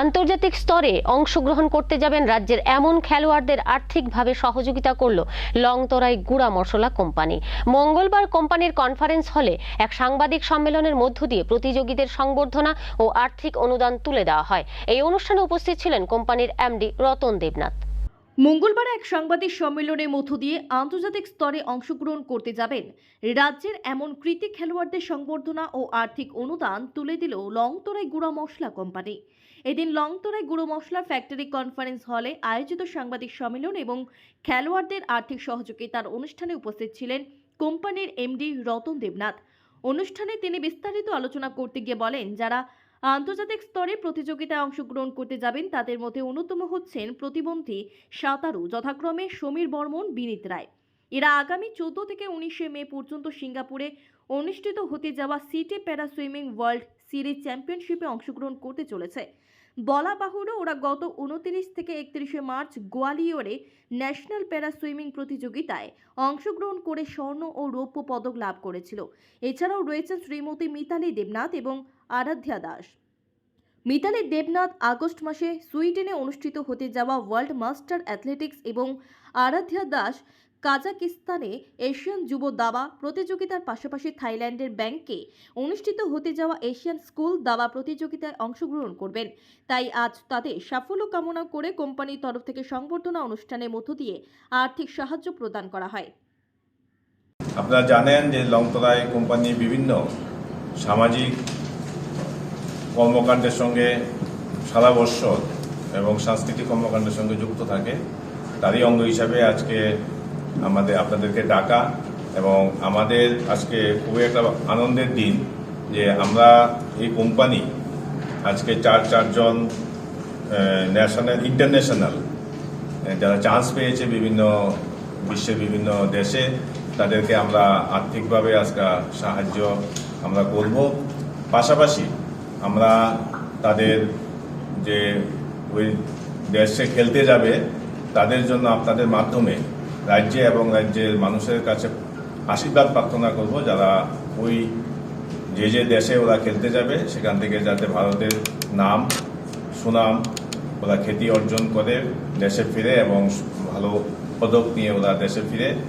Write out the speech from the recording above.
আন্তর্জাতিক স্তরে অংশগ্রহণ করতে যাবেন রাজ্যের এমন খেলোয়াড়দের আর্থিকভাবে সহযোগিতা করল লংতরাই গুড়া মশলা কোম্পানি। মঙ্গলবার কোম্পানির কনফারেন্স হলে এক সাংবাদিক সম্মেলনের মধ্য দিয়ে প্রতিযোগীদের সংবর্ধনা ও আর্থিক অনুদান তুলে দেওয়া হয়। এই অনুষ্ঠানে উপস্থিত ছিলেন কোম্পানির এমডি রতন দেবনাথ। মঙ্গলবার এক সাংবাদিক সম্মেলনের মধ্য দিয়ে আন্তর্জাতিক স্তরে অংশগ্রহণ করতে যাবেন। রাজ্যের এমন কৃতি খেলোয়াড়দের সংবর্ধনা ও আর্থিক অনুদান তুলে দিল লংতরাই গুঁড়া মশলা কোম্পানি। এদিন লংতরাই গুঁড়ো মশলা ফ্যাক্টরি কনফারেন্স হলে আয়োজিত সাংবাদিক সম্মেলন এবং খেলোয়াড়দের আর্থিক সহযোগিতার অনুষ্ঠানে উপস্থিত ছিলেন কোম্পানির এমডি রতন দেবনাথ। অনুষ্ঠানে তিনি বিস্তারিত আলোচনা করতে গিয়ে বলেন, যারা আন্তর্জাতিক স্তরে প্রতিযোগিতায় অংশগ্রহণ করতে যাবেন তাদের মধ্যে অন্যতম হচ্ছেন প্রতিবন্ধী সাঁতারু, যথাক্রমে সমীর বর্মন বিনীত রায়। এরা আগামী চোদ্দ থেকে উনিশে মে পর্যন্ত সিঙ্গাপুরে অনুষ্ঠিত হতে যাওয়া সিটি প্যারা সুইমিং ওয়ার্ল্ড সিরিজ চ্যাম্পিয়নশিপে অংশগ্রহণ করতে চলেছে। বলা বাহুল্য ওরা গত উনতিরিশ থেকে একত্রিশে মার্চ গোয়ালিয়রে ন্যাশনাল প্যারা সুইমিং প্রতিযোগিতায় অংশগ্রহণ করে স্বর্ণ ও রৌপ্য পদক লাভ করেছিল। এছাড়াও রয়েছে শ্রীমতী মিতালি দেবনাথ এবং আরাধ্যা দাস। মিতালি দেবনাথ আগস্ট মাসে সুইডেনে অনুষ্ঠিত হতে যাওয়া ওয়ার্ল্ড মাস্টার অ্যাথলেটিক্স এবং আরাধ্যা দাস কাজাকিস্তানে এশিয়ান যুব দাবা প্রতিযোগিতার পাশাপাশি থাইল্যান্ডের ব্যাংকে অনুষ্ঠিত হতে যাওয়া এশিয়ান স্কুল দাবা প্রতিযোগিতায় অংশগ্রহণ করবেন। তাই আজ তাদের সাফল্য কামনা করে কোম্পানির তরফ থেকে সংবর্ধনা অনুষ্ঠানের মধ্য দিয়ে আর্থিক সাহায্য প্রদান করা হয়। আপনারা জানেন যে লংতরাই কোম্পানি বিভিন্ন সামাজিক কর্মকাণ্ডের সঙ্গে সারা বৎসর এবং সাংস্কৃতিক কর্মকাণ্ডের সঙ্গে যুক্ত থাকে। তারই অঙ্গ হিসাবে আজকে আমাদের আপনাদেরকে ডাকা এবং আমাদের আজকে খুবই একটা আনন্দের দিন যে আমরা এই কোম্পানি আজকে চার, চারজন ন্যাশনাল ইন্টারন্যাশনাল যারা চান্স পেয়েছে বিভিন্ন বিশ্বের বিভিন্ন দেশে, তাদেরকে আমরা আর্থিকভাবে আজকে সাহায্য আমরা করব। পাশাপাশি আমরা তাদের যে ওই দেশে খেলতে যাবে, তাদের জন্য আপনাদের মাধ্যমে রাজ্যে এবং রাজ্যের মানুষের কাছে আশীর্বাদ প্রার্থনা করব যারা ওই যে যে দেশে ওরা খেলতে যাবে, সেখান থেকে যাতে ভারতের নাম, সুনাম ওরা খ্যাতি অর্জন করে দেশে ফিরে এবং ভালো পদক নিয়ে ওরা দেশে ফিরে।